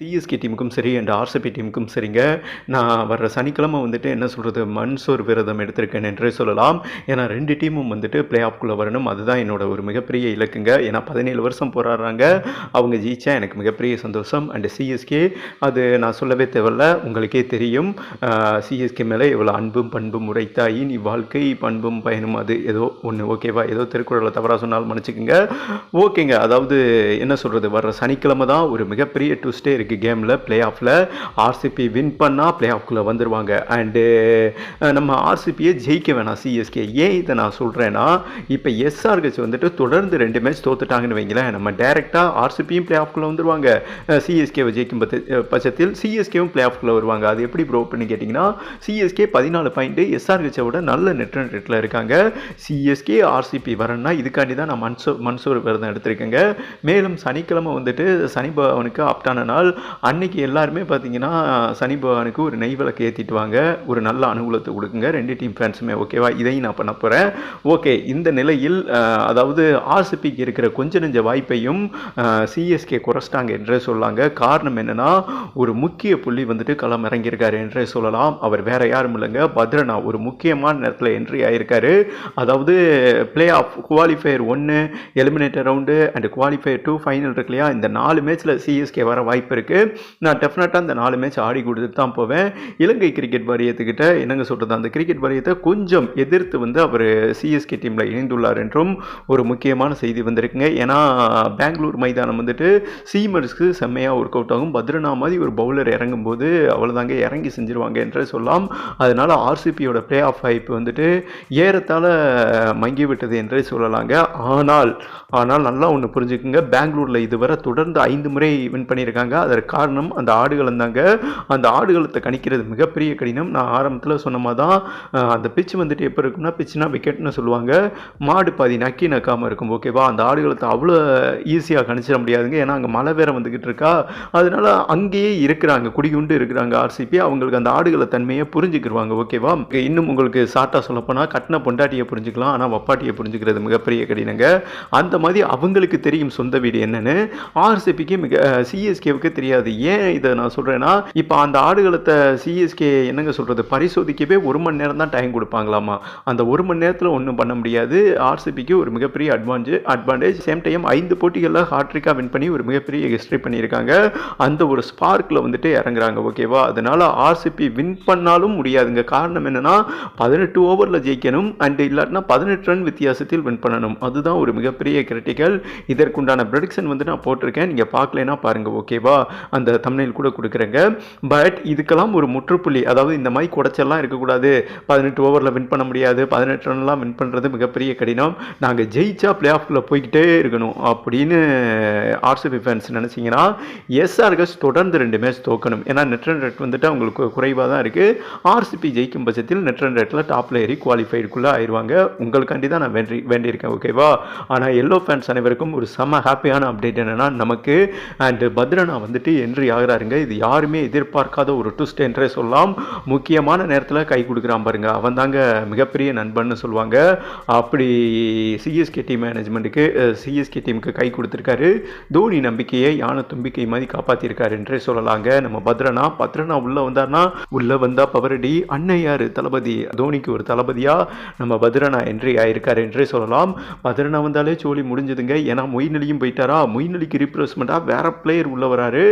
CSK டீமுக்கும் சரி and RCB டீமுக்கும் சரிங்க. நான் வர்ற சனிக்கிழமை வந்துட்டு என்ன சொல்கிறது மன்சூர் விரதம் எடுத்திருக்கேன் என்றே சொல்லலாம். ஏன்னா ரெண்டு டீமும் வந்துட்டு பிளே ஆஃப்குள்ளே வரணும். அதுதான் என்னோட ஒரு மிகப்பெரிய இலக்குங்க. ஏன்னா பதினேழு வருஷம் போராடுறாங்க. அவங்க ஜெயிச்சா எனக்கு மிகப்பெரிய சந்தோஷம். அண்ட் சிஎஸ்கே அது நான் சொல்லவே தேவையில்ல. உங்களுக்கே தெரியும். சிஎஸ்கே மேலே இவ்வளோ அன்பும் பண்பும் உரைத்தாயின் இவ்வாழ்க்கை வாழ்க்கை பண்பும் பயனும் அது ஏதோ ஒன்று ஓகேவா ஏதோ திருக்குறளை தவறாக சொன்னாலும் மன்னிச்சுக்கோங்க. ஓகேங்க அதாவது என்ன சொல்கிறது வர்ற சனிக்கிழமை தான் ஒரு மிகப்பெரிய ட்விஸ்டே இருக்குது கேமில் பிளே ஆஃபில் ஆர்சிபி வின் பண்ணால் பிளே ஆஃப்குள்ளே வந்துடுவாங்க அண்டு நம்ம ஆர்சிபியை ஜெயிக்க வேணாம் சிஎஸ்கே ஏன் இதை நான் சொல்கிறேன்னா இப்போ எஸ்ஆர்ஹெச் வந்துட்டு தொடர்ந்து ரெண்டு மேட்ச் தோத்துட்டாங்கன்னு வைங்களேன் நம்ம டேரெக்டாக ஆர்சிபியும் பிளே ஆஃப்குள்ளே வந்துடுவாங்க சிஎஸ்கேவை ஜெயிக்கும் பட்ச பட்சத்தில் சிஎஸ்கேவும் பிளே ஆஃப்குள்ளே வருவாங்க. அது எப்படி ப்ரோ பண்ணி கேட்டிங்கன்னா சிஎஸ்கே பதினாலு பாயிண்ட்டு எஸ்ஆர்ஹெச்சை விட நல்ல நெட் ரேட்டில் இருக்காங்க. சிஎஸ்கே ஆர்சிபி வரணும்னா இதுக்காண்டி தான் நான் மன்சூர் மன்சூர் விரதம் எடுத்திருக்கேங்க. மேலும் சனிக்கிழமை வந்துட்டு சனி பவனுக்கு ஆப்டான நாள் அன்னைக்கு எல்லாருமே பார்த்தீங்கன்னா சனி பகவானுக்கு ஒரு நெய் விளக்கு ஏற்றிட்டு வாங்க. ஒரு நல்ல அனுகூலத்தை கொடுக்குங்க. ரெண்டு டீம் ஃபேன்ஸுமே ஓகேவா இதையும் நான் பண்ண போகிறேன் ஓகே இந்த நிலையில் அதாவது ஆர்சிபிக்கு இருக்கிற கொஞ்ச நெஞ்ச வாய்ப்பையும் சிஎஸ்கே குறைச்சிட்டாங்க என்றே சொல்லாங்க. காரணம் என்னன்னா ஒரு முக்கிய புள்ளி வந்துட்டு களம் இறங்கியிருக்காரு என்றே சொல்லலாம். அவர் வேற யாரும் இல்லைங்க. பத்ரனா ஒரு முக்கியமான நேரத்தில் என்ட்ரி ஆகியிருக்காரு அதாவது பிளே ஆஃப் குவாலிஃபயர் ஒன்று eliminator round and qualifier two final இருக்கு இல்லையா? இந்த நாலு மேட்ச்சில் சிஎஸ்கே வர வாய்ப்பு இருக்குது நான் டெஃபினட்டாக அந்த நாலு மேட்ச் ஆடி கொடுத்துட்டு தான் போவேன். இலங்கை கிரிக்கெட் வாரியத்துக்கிட்ட என்னங்க சொல்கிறது அந்த கிரிக்கெட் வாரியத்தை கொஞ்சம் எதிர்த்து வந்து அவர் சிஎஸ்கே டீமில் இணைந்துள்ளார் என்றும் ஒரு முக்கியமான செய்தி வந்திருக்குங்க. ஏன்னா பெங்களூர் மைதானம் வந்துட்டு சீமர்ஸ்க்கு செம்மையாக ஒர்க் அவுட் ஆகும். பத்ரனா மாதிரி ஒரு பவுலர் இறங்கும்போது அவ்வளோதாங்க இறங்கி செஞ்சிருவாங்க என்றே சொல்லலாம். அதனால் ஆர்சிபியோட பிளே ஆஃப் வாய்ப்பு வந்துட்டு ஏறத்தாழ மங்கி விட்டது என்றே சொல்லலாங்க. ஆனால் ஆனால் நல்லா ஒன்று புரிஞ்சுக்குங்க. பெங்களூரில் இதுவரை தொடர்ந்து ஐந்து முறை வின் பண்ணியிருக்காங்க. அதற்கு காரணம் அந்த ஆடுகளம் தாங்க. அந்த ஆடுகளத்தை கணிக்கிறது மிகப்பெரிய கடினம். நான் ஆரம்பத்தில் சொன்ன தான் அந்த பிச்சு வந்துட்டு எப்போ இருக்கும்னா பிச்சுனா விக்கெட்னு சொல்லுவாங்க. மாடு பாதி நக்கி நக்காமல் இருக்கும். ஓகேவா அந்த ஆடுகளத்தை அவ்வளோ ஈஸியாக கணிச்சிட முடியாதுங்க. ஏன்னா அங்கே மழை வேற வந்துக்கிட்டு இருக்கா? அதனால அங்கேயே இருக்கிறாங்க. குடிகுண்டு இருக்கிறாங்க ஆர்சிபி அவங்களுக்கு அந்த ஆடுகள தன்மையை புரிஞ்சுக்கிடுவாங்க ஓகேவா இன்னும் உங்களுக்கு சாட்டாக சொல்லப்போனால் கட்டின பொண்டாட்டியை புரிஞ்சுக்கலாம். ஆனால் வப்பாட்டியை புரிஞ்சுக்கிறது மிகப்பெரிய கடினங்க. அந்த மாதிரி அவங்களுக்கு தெரியும் சொந்த வீடு என்னன்னு. ஆர்சிபிக்கு மிக சிஎஸ்கேவுக்கு தெரியாது. ஏன் இதை நான் சொல்கிறேன்னா இப்போ அந்த ஆடுகளத்தை சிஎஸ்கே என்னங்க சொல்கிறது பரிசோதிக்கவே ஒரு மணி நேரம் தான் டைம் கொடுப்பாங்களாமா? அந்த ஒரு மணி நேரத்தில் ஒன்றும் பண்ண முடியாது. ஆர்சிபிக்கு ஒரு மிகப்பெரிய அட்வான்டேஜ் அட்வான்டேஜ் சேம் டைம் ஐந்து போட்டிகளில் ஹாட்ரிக்காக வின் பண்ணி ஒரு மிகப்பெரிய ஹிஸ்ட்ரி பண்ணியிருக்காங்க. அந்த ஒரு ஸ்பார்க்கில் வந்துட்டு இறங்குறாங்க ஓகேவா அதனால் ஆர்சிபி வின் பண்ணாலும் முடியாதுங்க. காரணம் என்னென்னா பதினெட்டு ஓவரில் ஜெயிக்கணும். அண்ட் இல்லாட்டினா பதினெட்டு ரன் வித்தியாசத்தில் வின் பண்ணணும். அதுதான் ஒரு மிகப்பெரிய கிரிட்டிக்கல் இதற்குண்டான ப்ரொடிக்ஷன் வந்து நான் போட்டிருக்கேன். நீங்கள் பார்க்கலைன்னா பாருங்கள் ஓகேவா அந்த தமிழில் கூட கொடுக்குறேங்க. பட் இதுக்கெல்லாம் ஒரு முற்றுப்புள்ளி. அதாவது இந்த மாதிரி குடைச்செல்லாம் இருக்கக்கூடாது. பதினெட்டு ஓவரில் வின் பண்ண முடியாது. பதினெட்டு ரன்லாம் வின் பண்ணுறது மிகப்பெரிய கடினம். நாங்கள் ஜெயிச்சா பிளே ஆஃபில் போய்கிட்டே இருக்கணும் அப்படின்னு ஆர்சிபி ஃபேன்ஸ் நினச்சிங்கன்னா எஸ்ஆர்எஸ் தொடர்ந்து ரெண்டு மேட்ச் தோக்கணும். ஏன்னா நெட் ரன் ரேட் வந்துட்டு அவங்களுக்கு குறைவாக தான் இருக்குது ஆர்சிபி ஜெயிக்கும் பட்சத்தில் நெட் ரன் ரேட்டில் டாப்பில் ஏறி குவாலிஃபைடுக்குள்ளே ஆயிடுவாங்க. உங்களுக்காண்டி தான் நான் வேண்டி வேண்டியிருக்கேன் ஓகேவா ஆனால் எல்லோ ஃபேன்ஸ் அனைவருக்கும் ஒரு செம ஹாப்பியான அப்டேட் என்னென்னா நமக்கு அண்ட் பத்ரனா வந்து வந்துட்டு என்ட்ரி ஆகிறாருங்க. இது யாருமே எதிர்பார்க்காத ஒரு ட்விஸ்ட் என்றே சொல்லலாம். முக்கியமான நேரத்தில் கை கொடுக்குறான் பாருங்க. அவன் தாங்க மிகப்பெரிய நண்பன்னு சொல்லுவாங்க. அப்படி சிஎஸ்கே டீம் மேனேஜ்மெண்ட்டுக்கு சிஎஸ்கே டீமுக்கு கை கொடுத்துருக்காரு. தோனி நம்பிக்கையை யானை தும்பிக்கை மாதிரி காப்பாற்றிருக்காரு என்றே சொல்லலாங்க. நம்ம பத்ரனா பத்ரனா உள்ளே வந்தார்னா உள்ளே வந்தால் பவரடி அன்னையார் தளபதி. தோனிக்கு ஒரு தளபதியாக நம்ம பத்ரனா என்ட்ரி ஆயிருக்காரு என்றே சொல்லலாம். பத்ரனா வந்தாலே சோழி முடிஞ்சதுங்க. ஏன்னா மொய்நலியும் போயிட்டாரா? மொய்நலிக்கு ரீப்ளேஸ்மெண்ட்டாக வேற பிளேயர் உள்ள வராரு.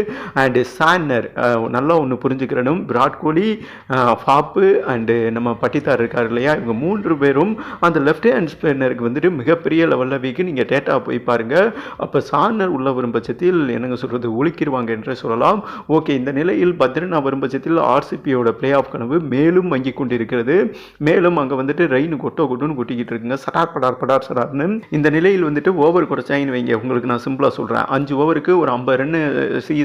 அண்டு சான்னர் uh, நல்லா ஒன்று புரிஞ்சுக்கிறனும். Virat Kohli uh, Faf and நம்ம பட்டித்தார் இருக்கார் இல்லையா? இவங்க மூன்று பேரும் அந்த லெஃப்ட் ஹேண்ட் ஸ்பின்னருக்கு வந்துட்டு மிகப்பெரிய லெவலில் வீக்கு நீங்கள் டேட்டா போய் பாருங்கள் அப்போ சான்னர் உள்ள வரும் பட்சத்தில் என்னங்க சொல்கிறது ஒழிக்கிடுவாங்க என்று சொல்லலாம். ஓகே இந்த நிலையில் பத்ரனா வரும் பட்சத்தில் ஆர்சிபியோட பிளே ஆஃப் கனவு மேலும் வங்கி கொண்டிருக்கிறது. மேலும் அங்கே வந்துட்டு ரெயின் கொட்டோ கொட்டுன்னு கொட்டிக்கிட்டு இருக்குங்க. சடார் படார் படார் சடார்னு. இந்த நிலையில் வந்துட்டு ஓவர் குறைச்சாங்கன்னு வைங்க. உங்களுக்கு நான் சிம்பிளாக சொல்கிறேன் அஞ்சு ஓவருக்கு ஒரு ஐம்பது ரன்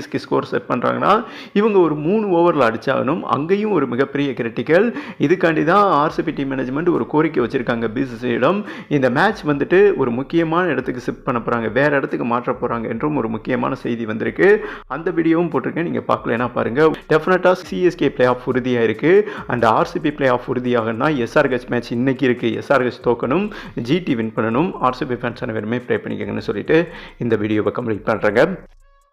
சிஎஸ்கே ஸ்கோர் செட் பண்ணுறாங்கன்னா இவங்க ஒரு மூணு ஓவரில் அடித்தாகணும் அங்கேயும் ஒரு மிகப்பெரிய கிரிட்டிக்கல் இதுக்காண்டி தான் ஆர்சிபி டீம் மேனேஜ்மெண்ட் ஒரு கோரிக்கை வச்சுருக்காங்க பிசிசியிடம் இந்த மேட்ச் வந்துட்டு ஒரு முக்கியமான இடத்துக்கு ஷிஃப்ட் பண்ண போகிறாங்க வேறு இடத்துக்கு மாற்ற போகிறாங்க என்றும் ஒரு முக்கியமான செய்தி வந்திருக்கு. அந்த வீடியோவும் போட்டிருக்கேன். நீங்கள் பார்க்கலனா பாருங்கள் டெஃபினட்டாக சிஎஸ்கே பிளே ஆஃப் உறுதியாக இருக்குது அண்ட் ஆர்சிபி பிளே ஆஃப் உறுதியாகனா எஸ்ஆர்ஹெச் மேட்ச் இன்னைக்கு இருக்குது எஸ்ஆர்ஹெச் தோக்கணும். ஜிடி வின் பண்ணணும். ஆர்சிபி ஃபேன்ஸ் அனைவருமே ப்ரே பண்ணிக்கங்கன்னு சொல்லிட்டு இந்த வீடியோவை கம்ப்ளீட் பண்ணுறேங்க